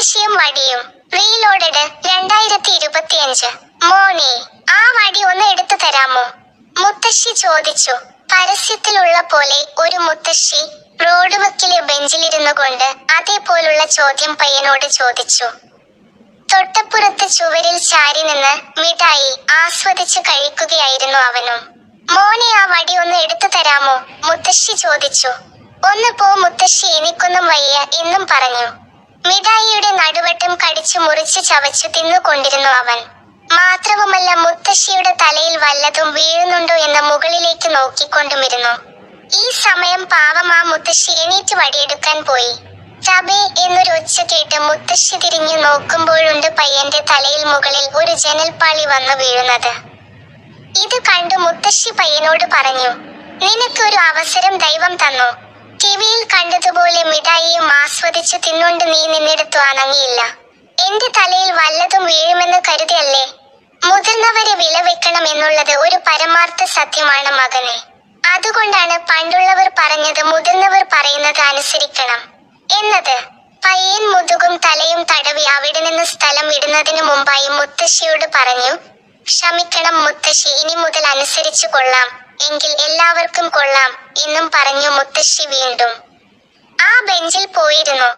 മുത്തശ്ശിയും വടിയും റീലോഡഡ് രണ്ടായിരത്തി ഇരുപത്തിയഞ്ച് മോനെ ആ വടി ഒന്ന് എടുത്തു തരാമോ? മുത്തശ്ശി ചോദിച്ചു. പരസ്യത്തിലുള്ള പോലെ ഒരു മുത്തശ്ശി റോഡ് വക്കിലെ ബെഞ്ചിലിരുന്നു കൊണ്ട് അതേപോലുള്ള ചോദ്യം പയ്യനോട് ചോദിച്ചു. തൊട്ടപ്പുറത്ത് ചുവരിൽ ചാരി നിന്ന് മിഠായി ആസ്വദിച്ച് കഴിക്കുകയായിരുന്നു അവനും. മോനെ ആ വടി ഒന്ന് എടുത്തു തരാമോ? മുത്തശ്ശി ചോദിച്ചു. ഒന്ന് പോ മുത്തശ്ശി എനിക്കൊന്നും വയ്യ എന്നും പറഞ്ഞു. മിഠായിയുടെ നടുവട്ടം കടിച്ചു മുറിച്ച് ചവച്ചു തിന്നുകൊണ്ടിരുന്നു അവൻ. മാത്രവുമല്ല മുത്തശ്ശിയുടെ തലയിൽ വല്ലതും വീഴുന്നുണ്ടോ എന്ന് മുകളിലേക്ക് നോക്കിക്കൊണ്ടുമിരുന്നു. ഈ സമയം പാവം ആ മുത്തശ്ശി എണീറ്റ് വടിയെടുക്കാൻ പോയി. ചബേ എന്നൊരു ഒച്ച കേട്ട് മുത്തശ്ശി തിരിഞ്ഞു നോക്കുമ്പോഴുണ്ട് പയ്യന്റെ തലയിൽ മുകളിൽ ഒരു ജനൽപ്പാളി വന്നു വീഴുന്നത്. ഇത് കണ്ടു മുത്തശ്ശി പയ്യനോട് പറഞ്ഞു നിനക്കൊരു അവസരം ദൈവം തന്നു. ടിവിയിൽ കണ്ടതുപോലെ മിഠായിയും ആസ്വദിച്ച് തിന്നുകൊണ്ട് നീ നിന്നെടുത്തു അനങ്ങിയില്ല എന്റെ തലയിൽ വല്ലതും വീഴുമെന്ന് കരുതിയല്ലേ? മുതിർന്നവരെ വില വെക്കണം എന്നുള്ളത് ഒരു പരമാർത്ഥ സത്യമാണ് മകനെ. അതുകൊണ്ടാണ് പണ്ടുള്ളവർ പറഞ്ഞത് മുതിർന്നവർ പറയുന്നത് അനുസരിക്കണം. എന്നത് പയ്യൻ മുതുകും തലയും തടവി അവിടെ നിന്ന് സ്ഥലം വിടുന്നതിനു മുമ്പായി മുത്തശ്ശിയോട് പറഞ്ഞു ക്ഷമിക്കണം മുത്തശ്ശി ഇനി മുതൽ അനുസരിച്ചു കൊള്ളാം. എങ്കിൽ എല്ലാവർക്കും കൊള്ളാം എന്നും പറഞ്ഞു മുത്തശ്ശി വീണ്ടും. ബെഞ്ചിൽ പോയിരുന്നു.